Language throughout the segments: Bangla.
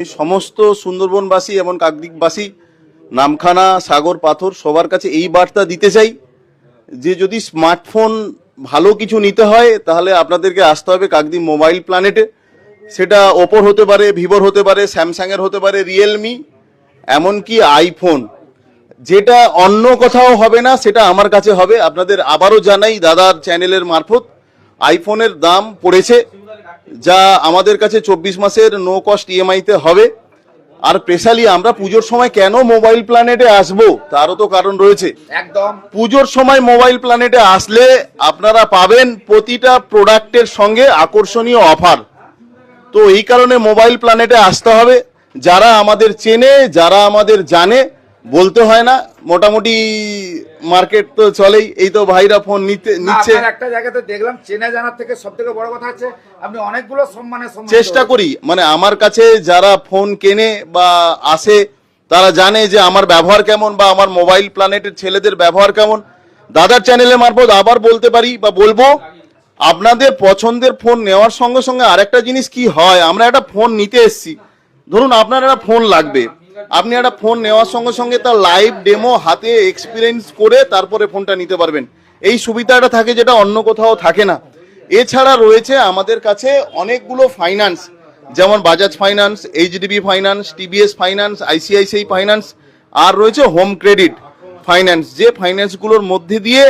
সমস্ত সুন্দরবনবাসী এবং কাকদ্বীপবাসী, নামখানা, সাগর, পাথর, সবার কাছে এই বার্তা দিতে চাই যে যদি স্মার্টফোন ভালো কিছু নিতে হয়, তাহলে আপনাদেরকে আসতে হবে কাকদ্বীপ মোবাইল প্ল্যানেটে। সেটা ওপোর হতে পারে, ভিভোর হতে পারে, স্যামসাংয়ের হতে পারে, রিয়েলমি, এমনকি আইফোন। যেটা অন্য কোথাও হবে না, সেটা আমার কাছে হবে। আপনাদের আবারও জানাই দাদার চ্যানেলের মারফত। আইফোনের দাম পড়েছে যা আমাদের কাছে চব্বিশ মাসের নো কস্ট ইএমআইতে হবে। আর স্পেশালি আমরা পুজোর সময় কেন মোবাইল প্ল্যানেটে আসব তারও তো কারণ রয়েছে। একদম। পুজোর সময় মোবাইল প্ল্যানেটে আসলে আপনারা পাবেন প্রতিটা প্রোডাক্টের সঙ্গে আকর্ষণীয় অফার। তো এই কারণে মোবাইল প্ল্যানেটে আসতে হবে। যারা আমাদের চেনে যারা আমাদের জানে বলতে হয় না মোটামুটি মার্কেট তো চলেই এই তো ভাইরা ফোন নিতে নিচ্ছে। একটা জায়গাতে দেখলাম চেনা জানার থেকে সব থেকে বড় কথা হচ্ছে আপনি অনেকগুলো সম্মানের চেষ্টা করি মানে আমার কাছে যারা ফোন কেনে বা আসে তারা জানে যে আমার ব্যবহার কেমন বা আমার মোবাইল প্ল্যানেটের ছেলেদের ব্যবহার কেমন। দাদার চ্যানেলের মারফত আবার বলতে পারি বা বলব আপনাদের পছন্দের ফোন নেওয়ার সঙ্গে সঙ্গে আরেকটা জিনিস কি হয় আমরা একটা ফোন নিতে এসেছি। ধরুন আপনার একটা ফোন লাগবে আপনি একটা ফোন নেওয়ার সঙ্গে সঙ্গে তার লাইভ ডেমো হাতে এক্সপিরিয়েন্স করে তারপরে ফোনটা নিতে পারবেন। এই সুবিধাটা থাকে যেটা অন্য কোথাও থাকে না। এছাড়া রয়েছে আমাদের কাছে অনেকগুলো ফাইন্যান্স যেমন Bajaj finance HDB finance TBS finance ICICI finance আর রয়েছে হোম ক্রেডিট ফাইন্যান্স যে ফাইন্যান্সগুলোর মধ্যে দিয়ে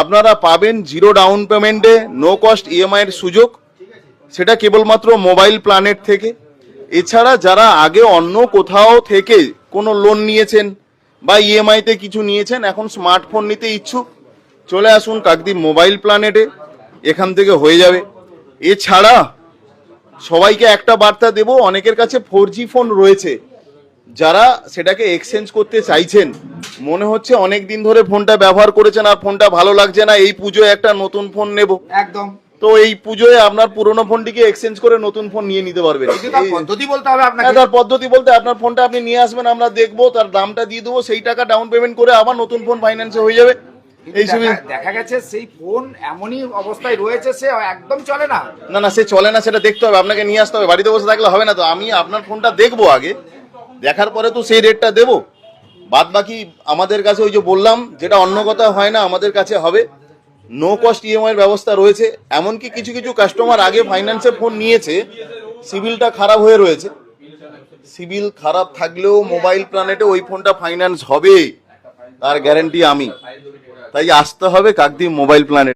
আপনারা পাবেন জিরো ডাউন পেমেন্টে নো কস্ট ইএমআই এর সুযোগ। সেটা কেবলমাত্র মোবাইল প্ল্যানেট থেকে। এছাড়া যারা আগে অন্য কোথাও থেকে কোনো লোন নিয়েছেন বা ইএমআইতে কিছু নিয়েছেন, এখন স্মার্টফোন নিতে ইচ্ছুক, চলে আসুন কাকদ্বীপ মোবাইল প্ল্যানেটে এখান থেকে হয়ে যাবে। এছাড়া সবাইকে একটা বার্তা দেব, অনেকের কাছে ফোর ফোন রয়েছে, যারা সেটাকে এক্সচেঞ্জ করতে চাইছেন। মনে হচ্ছে অনেক দিন ধরে ফোনটা ব্যবহার করেছেন আর ফোনটা ভালো লাগছে না, এই পুজোয় একটা নতুন ফোন নেব। একদম। তো এই পুজোয় আপনার পুরনো ফোনটিকে এক্সচেঞ্জ করে নতুন ফোন নিয়ে নিতে পারবেন। পদ্ধতি বলতে হবে আপনাকে। হ্যাঁ, তার পদ্ধতি বলতে আপনার ফোনটা আপনি নিয়ে আসবেন আমরা দেখব তার দামটা দিয়ে দেবো সেই টাকা ডাউন পেমেন্ট করে আবার নতুন ফোন ফাইন্যান্সে হয়ে যাবে। এই দেখা- দেখা গেছে সেই ফোন এমনই অবস্থায় রয়েছে সে একদম চলে না। না না সে চলে না সেটা দেখতে হবে আপনাকে নিয়ে আসতে হবে বাড়িতে বসে থাকলে হবে না তো। আমি আপনার ফোনটা দেখব আগে দেখার পরে তো সেই রেটটা দেবো। বাদ বাকি আমাদের কাছে ওই যে বললাম যেটা অন্য কথা হয় না আমাদের কাছে হবে। নো কস্ট ইএমআই ব্যবস্থা রয়েছে, এমনকি কিছু কিছু কাস্টমার আগে ফাইন্যান্সে ফোন নিয়েছে, সিভিলটা খারাপ হয়ে রয়েছে। সিভিল খারাপ থাকলেও মোবাইল প্ল্যানেটে ওই ফোনটা ফাইন্যান্স হবে তার গ্যারেন্টি আমি। তাই আসতে হবে কাকদ্বীপ মোবাইল প্ল্যানেট